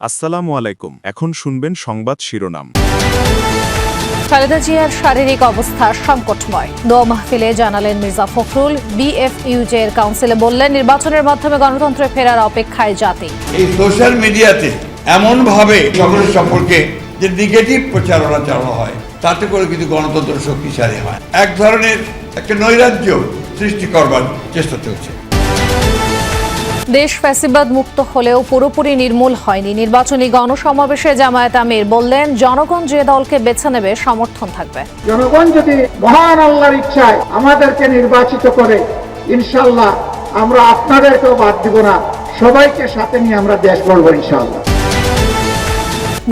আসসালামু আলাইকুম। এখন শুনবেন সংবাদ শিরোনাম। খালেদা জিয়ার শারীরিক অবস্থা সংকটময়। দোয়া মাহফিলে জানালেন মির্জা ফখরুল বিএফইউজে এর কাউন্সিলে বললেন নির্বাচনের মাধ্যমে গণতন্ত্রে ফেরার অপেক্ষায় জাতি। এই সোশ্যাল মিডিয়াতে এমনভাবে সকলের সম্পর্কে যে নেগেটিভ প্রচারণা চালানো হয় তাতে করে কিন্তু গণতন্ত্র শক্তিশালী হয়। এক ধরনের একটা নৈরাজ্য সৃষ্টি করবার চেষ্টা চলছে। দেশ ফ্যাসিবাদ মুক্ত হলেও পুরোপুরি নির্মূল হয়নি। নির্বাচনী গণসমাবেশে জামায়াত আমির বললেন, জনগণ যে দলকে বেছে নেবে, সমর্থন থাকবে। জনগণ যদি মহান আল্লাহর ইচ্ছায় আমাদেরকে নির্বাচিত করে ইনশাল্লাহ আমরা আপনাদেরকেও বাদ দিব না। সবাইকে সাথে নিয়ে আমরা দেশ গড়ব ইনশাল্লাহ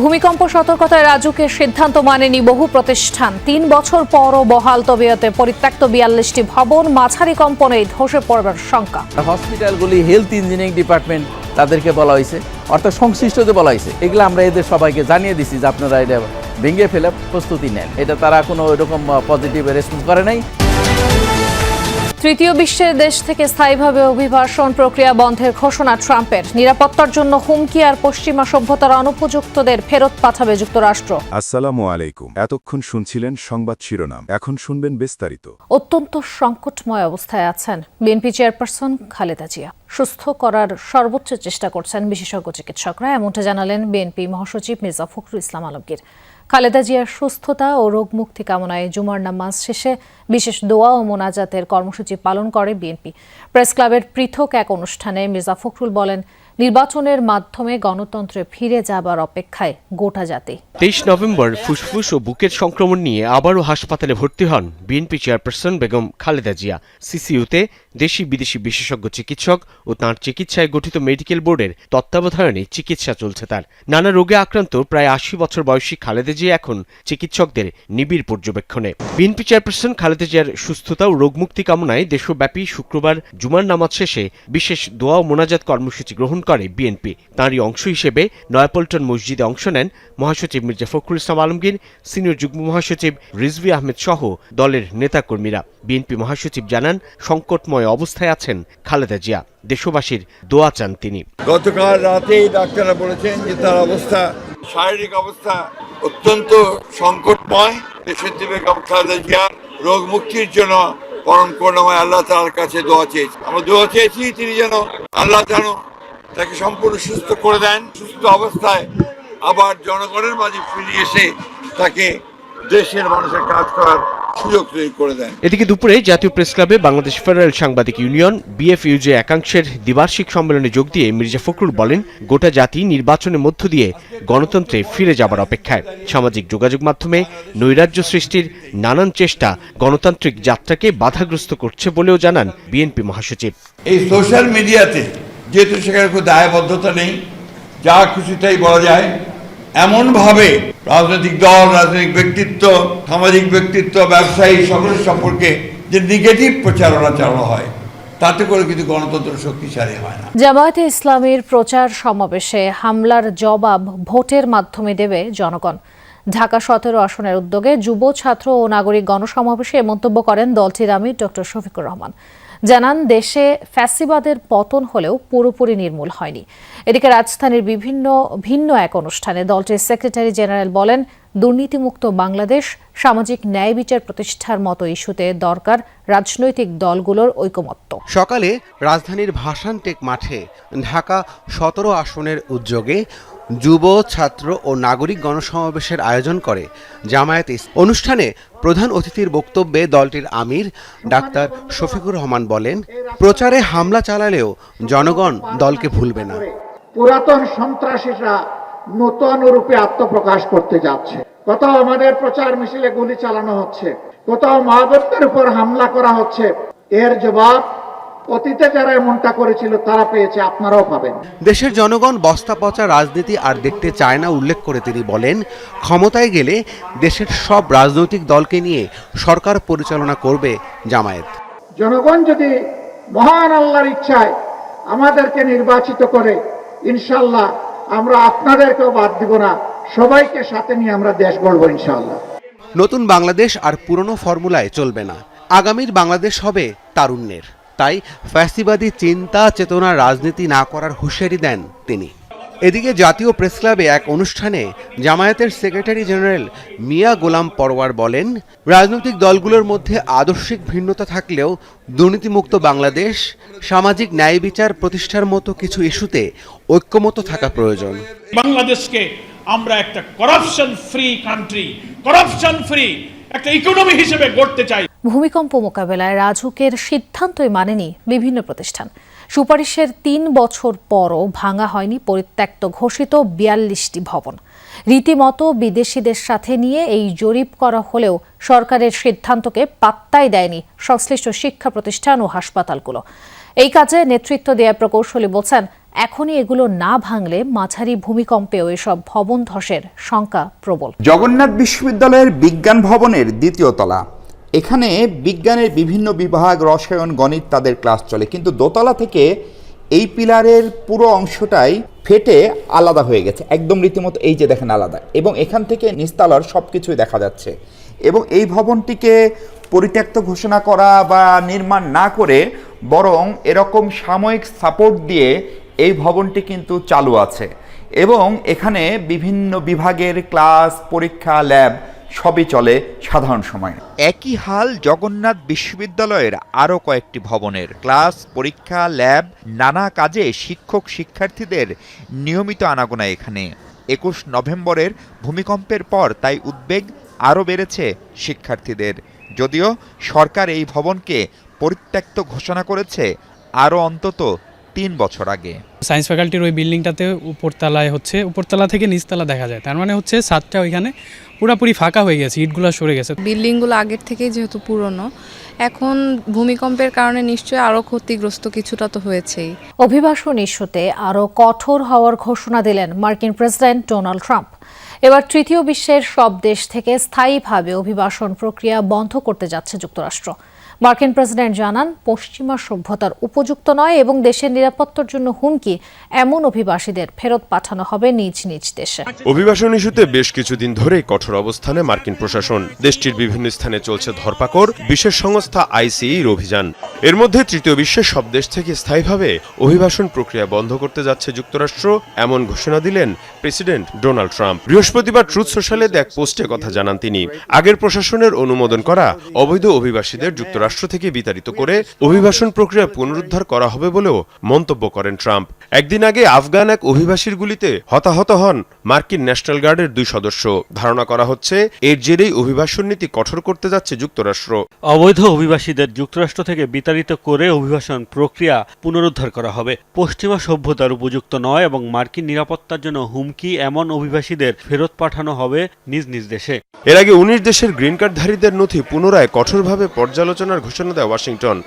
ভূমিকম্প, সতর্কতায় রাজুকের সিদ্ধান্ত মানেনি বহু প্রতিষ্ঠান। তিন বছর পরও বহাল তবিয়তে পরিত্যক্ত বিয়াল্লিশটি ভবন, মাঝারি কম্পনে ধসে পড়বার শঙ্কা। হসপিটালগুলি হেলথ ইঞ্জিনিয়ারিং ডিপার্টমেন্ট তাদেরকে বলা হয়েছে, অর্থাৎ সংশ্লিষ্টদের বলা হয়েছে। এগুলো আমরা এদের সবাইকে জানিয়ে দিছি যে আপনারা এটা ভেঙে ফেলে প্রস্তুতি নেন। এটা তারা কোনো এরকম পজিটিভ রেসপন্স করে নাই। তৃতীয় বিশ্বের দেশ থেকে স্থায়ীভাবে অভিবাসন প্রক্রিয়া বন্ধের ঘোষণা ট্রাম্পের। নিরাপত্তার জন্য হুমকি আর পশ্চিমা সভ্যতার অনুপযুক্তদের ফেরত পাঠাবে যুক্তরাষ্ট্র। আসসালামু আলাইকুম। এতক্ষণ শুনছিলেন সংবাদ শিরোনাম। এখন শুনবেন বিস্তারিত। অত্যন্ত সংকটময় অবস্থায় আছেন বিএনপি চেয়ারপারসন খালেদা জিয়া। সুস্থ করার সর্বোচ্চ চেষ্টা করছেন বিশেষজ্ঞ চিকিৎসকরা, এমনটা জানালেন বিএনপি মহাসচিব মির্জা ফখরুল ইসলাম আলমগীর। খালেদা জিয়ার সুস্থতা ও রোগ মুক্তি কামনায় জুমার নামাজ শেষে বিশেষ দোয়া ও মোনাজাতের কর্মসূচি পালন করে বিএনপি। প্রেস ক্লাবের পৃথক এক অনুষ্ঠানে মির্জা ফখরুল বলেন নির্বাচনের মাধ্যমে গণতন্ত্রে ফিরে যাবার অপেক্ষায় গোটা জাতি। তেইশ নভেম্বর ফুসফুস ও বুকের সংক্রমণ নিয়ে আবারও হাসপাতালে ভর্তি হন বিএনপি চেয়ারপারসন বেগম খালেদা জিয়া। সিসিইউতে দেশি বিদেশি বিশেষজ্ঞ চিকিৎসক ও তাঁর চিকিৎসায় গঠিত মেডিকেল বোর্ডের তত্ত্বাবধানে চিকিৎসা চলছে তার। নানা রোগে আক্রান্ত প্রায় আশি বছর বয়সী খালেদা জিয়া এখন চিকিৎসকদের নিবিড় পর্যবেক্ষণে। বিএনপি চেয়ারপারসন খালেদা জিয়ার সুস্থতা ও রোগমুক্তি কামনায় দেশব্যাপী শুক্রবার জুমার নামাজ শেষে বিশেষ দোয়া ও মোনাজাত কর্মসূচি গ্রহণ করে বিএনপি। তাঁরই অংশ হিসেবে নয়াপল্টন মসজিদে অংশ নেন মহাসচিব মির্জা ফখরুল ইসলাম আলমগীর, সিনিয়র যুগ্ম মহাসচিব রিজভি আহমেদ সহ দলের নেতাকর্মীরা। বিএনপি মহাসচিব জানান, সংকটময় অবস্থায় আছেন খালেদা জিয়া। দেশবাসীর দোয়া চান তিনি। গতকাল রাতেই ডাক্তাররা বলেছেন যে তার অবস্থা, শারীরিক অবস্থা অত্যন্ত সংকটময়। বেগম খালেদা জিয়ার রোগ মুক্তির জন্য পরম করুণাময় আল্লাহ তার কাছে দোয়া চেয়েছি আমরা দোয়া চেয়েছি তিনি যেন আল্লাহ যেন তাকে সম্পূর্ণ সুস্থ করে দেন। সুস্থ অবস্থায় আবার জনগণের মাঝে ফিরে এসে তাকে দেশের মানুষের কাজ করার সুযোগ তৈরি করে দেন। এদিকে দুপুরে জাতীয় প্রেস ক্লাবে বাংলাদেশ ফেডারেল সাংবাদিক ইউনিয়ন বিএফইউজে একাংশের দ্বিবার্ষিক সম্মেলনে যোগ দিয়ে মির্জা ফখরুল বলেন গোটা জাতি নির্বাচনের মধ্য দিয়ে গণতন্ত্রে ফিরে যাবার অপেক্ষায়। সামাজিক যোগাযোগ মাধ্যমে নৈরাজ্য সৃষ্টির নানান চেষ্টা গণতান্ত্রিক যাত্রাকে বাধাগ্রস্ত করছে বলেও জানান বিএনপি মহাসচিব। এই সোশ্যাল মিডিয়াতে যেহেতু সেখানে কোনো দায়বদ্ধতা নেই, যা খুশি তাই বলা যায়। এমনভাবে রাজনৈতিক দল, রাজনৈতিক ব্যক্তিত্ব, সামাজিক ব্যক্তিত্ব, ব্যবসায়ী, সকলের সম্পর্কে যে নেগেটিভ প্রচারণা চালানো হয়, তাতে করে কিন্তু গণতন্ত্র শক্তিশালী হয় না। জামায়াতে ইসলামীর প্রচার সমাবেশে হামলার জবাব ভোটের মাধ্যমে দেবে জনগণ। ঢাকা সতেরো আসনের উদ্যোগে যুব ছাত্র ও নাগরিক গণসমাবেশে মন্তব্য করেন দলটির আমির ডক্টর শফিকুর রহমান। জানান, দেশে ফ্যাসিবাদের পতন হলেও পুরোপুরি নির্মূল হয়নি। এদিকে রাজধানীর বিভিন্ন, ভিন্ন এক অনুষ্ঠানে দলটির সেক্রেটারি জেনারেল বলেন, দুর্নীতিমুক্ত বাংলাদেশ সামাজিক ন্যায় বিচার প্রতিষ্ঠার মতো ইস্যুতে দরকার রাজনৈতিক দলগুলোর ঐকমত্য। সকালে রাজধানীর ভাসানটেক মাঠে ঢাকা সতেরো আসনের উদ্যোগে যুব, ছাত্র ও নাগরিক গণসমাবেশের আয়োজন করে জামায়াত অনুষ্ঠানে প্রধান অতিথির বক্তব্যে দলটির আমির ডাক্তার শফিকুর রহমান বলেন, প্রচারে হামলা চালালেও জনগণ দলকে ভুলবে না। পুরাতন সন্ত্রাসীরা নতুন রূপে আত্মপ্রকাশ করতে যাচ্ছে। কোথাও আমাদের প্রচার মিছিলে গুলি চালানো হচ্ছে, কোথাও মহাবতের উপর হামলা করা হচ্ছে। এর জবাব অতীতে যারা এমনটা করেছিল তারা পেয়েছে আপনারাও পাবেন। দেশের জনগণ বস্তা পচা রাজনীতি আর দেখতে চায় না উল্লেখ করে তিনি বলেন ক্ষমতায় গেলে দেশের সব রাজনৈতিক দলকে নিয়ে সরকার পরিচালনা করবে জামায়াত। জনগণ যদি মহান আল্লাহর ইচ্ছায় আমাদেরকে নির্বাচিত করে ইনশাল্লাহ আমরা আপনাদেরকেও বাদ দিব না সবাইকে সাথে নিয়ে আমরা দেশ গড়ব ইনশাল্লাহ। নতুন বাংলাদেশ আর পুরনো ফর্মুলায় চলবে না। আগামীর বাংলাদেশ হবে তারুণ্যের। তাই ফ্যাসিবাদী চিন্তা চেতনার রাজনীতি না করার হুঁশিয়ারি দেন তিনি। এদিকে জাতীয় প্রেস ক্লাবে এক অনুষ্ঠানে জামায়াতের সেক্রেটারি জেনারেল মিয়া গোলাম পরওয়ার বলেন, রাজনৈতিক দলগুলোর মধ্যে আদর্শিক ভিন্নতা থাকলেও দুর্নীতিমুক্ত বাংলাদেশ, সামাজিক ন্যায় বিচার প্রতিষ্ঠার মতো কিছু ইস্যুতে ঐক্যমত থাকা প্রয়োজন। বাংলাদেশকে আমরা একটা corruption free country corruption free একটা ইকোনমি হিসেবে গড়তে চাই। ভূমিকম্প মোকাবেলায় রাজুকের সিদ্ধান্তই মানেনি বিভিন্ন প্রতিষ্ঠান। সুপারিশের তিন বছর পরও ভাঙা হয়নি পরিত্যক্ত ঘোষিত বিয়াল্লিশটি ভবন। রীতিমতো বিদেশিদের সাথে নিয়ে এই জরিপ করা হলেও সরকারের সিদ্ধান্তকে পাত্তাই দেয়নি সংশ্লিষ্ট শিক্ষা প্রতিষ্ঠান ও হাসপাতালগুলো। এই কাজে নেতৃত্ব দেয়া প্রকৌশলী বলছেন, এখনই এগুলো না ভাঙলে মাঝারি ভূমিকম্পেও এসব ভবন ধসের শঙ্কা প্রবল। জগন্নাথ বিশ্ববিদ্যালয়ের বিজ্ঞান ভবনের দ্বিতীয় তলা। এখানে বিজ্ঞানের বিভিন্ন বিভাগ, রসায়ন, গণিত তাদের ক্লাস চলে। কিন্তু দোতলা থেকে এই পিলারের পুরো অংশটাই ফেটে আলাদা হয়ে গেছে। একদম রীতিমতো এই যে দেখেন আলাদা। এবং এখান থেকে নিস্তালার সব কিছুই দেখা যাচ্ছে। এবং এই ভবনটিকে পরিত্যক্ত ঘোষণা করা বা নির্মাণ না করে বরং এরকম সাময়িক সাপোর্ট দিয়ে এই ভবনটি কিন্তু চালু আছে। এবং এখানে বিভিন্ন বিভাগের ক্লাস পরীক্ষা ল্যাব সবই চলে সাধারণ সময়ে। একই হাল জগন্নাথ বিশ্ববিদ্যালয়ের আরও কয়েকটি ভবনের। ক্লাস, পরীক্ষা, ল্যাব, নানা কাজে শিক্ষক শিক্ষার্থীদের নিয়মিত আনাগোনা এখানে। একুশ নভেম্বরের ভূমিকম্পের পর তাই উদ্বেগ আরও বেড়েছে শিক্ষার্থীদের। যদিও সরকার এই ভবনকে পরিত্যক্ত ঘোষণা করেছে, আরও অন্তত তিন বছর আগে। সায়েন্স ফ্যাকাল্টির ওই বিল্ডিংটাতে উপরতলায় হচ্ছে উপরতলা থেকে নিচতলা দেখা যায়। তার মানে হচ্ছে ছাদটা ওইখানে পুরোপুরি ফাঁকা হয়ে গেছে ইটগুলো সরে গেছে। বিল্ডিংগুলো আগের থেকেই যেহেতু পুরনো এখন ভূমিকম্পের কারণে নিশ্চয়ই আরও ক্ষতিগ্রস্ত কিছুটা তো হয়েছেই। অভিবাসন ইস্যুতে আরও কঠোর হওয়ার ঘোষণা দিলেন মার্কিন প্রেসিডেন্ট ডোনাল্ড ট্রাম্প। এবার তৃতীয় বিশ্বের সব দেশ থেকে স্থায়ীভাবে অভিবাসন প্রক্রিয়া বন্ধ করতে যাচ্ছে যুক্তরাষ্ট্র। মার্কিন প্রেসিডেন্ট জানান, পশ্চিমা সভ্যতার উপযুক্ত নয় এবং দেশের নিরাপত্তার জন্য হুমকি এমন অভিবাসীদের ফেরত পাঠানো হবে নিজ নিজ দেশে। অভিবাসন ইস্যুতে বেশ কিছুদিন ধরে কঠোর অবস্থানে মার্কিন প্রশাসন। দেশটির বিভিন্ন স্থানে চলছে ধরপাকড়, বিশেষ সংস্থা আইসিইর অভিযান। এর মধ্যে তৃতীয় বিশ্বের সব দেশ থেকে স্থায়ীভাবে অভিবাসন প্রক্রিয়া বন্ধ করতে যাচ্ছে যুক্তরাষ্ট্র, এমন ঘোষণা দিলেন প্রেসিডেন্ট ডোনাল্ড ট্রাম্প। বৃহস্পতিবার ট্রুথ সোশ্যালে এক পোস্টে কথা জানান তিনি। আগের প্রশাসনের অনুমোদন করা অবৈধ অভিবাসীদের যুক্তরাষ্ট্র থেকে বিতাড়িত করে অভিবাসন প্রক্রিয়া পুনরুদ্ধার করা হবে বলেও মন্তব্য করেন ট্রাম্প। একদিন আগে আফগান এক অভিবাসীর গুলিতে হতাহত হন মার্কিন ন্যাশনাল গার্ডের দুই সদস্য। ধারণা করা হচ্ছে, এর জেরেই অভিবাসন নীতি কঠোর করতে যাচ্ছে যুক্তরাষ্ট্র। অবৈধ অভিবাসীদের যুক্তরাষ্ট্র থেকে বিতাড়িত করে অভিবাসন প্রক্রিয়া পুনরুদ্ধার করা হবে। পশ্চিমা সভ্যতার উপযুক্ত নয় এবং মার্কিন নিরাপত্তার জন্য হুমকি এমন অভিবাসীদের ফেরত পাঠানো হবে নিজ নিজ দেশে। এর আগে উনিশ দেশের গ্রিন কার্ডধারীদের নথি পুনরায় কঠোরভাবে পর্যালোচনার ঘোষণা দেয় ওয়াশিংটন।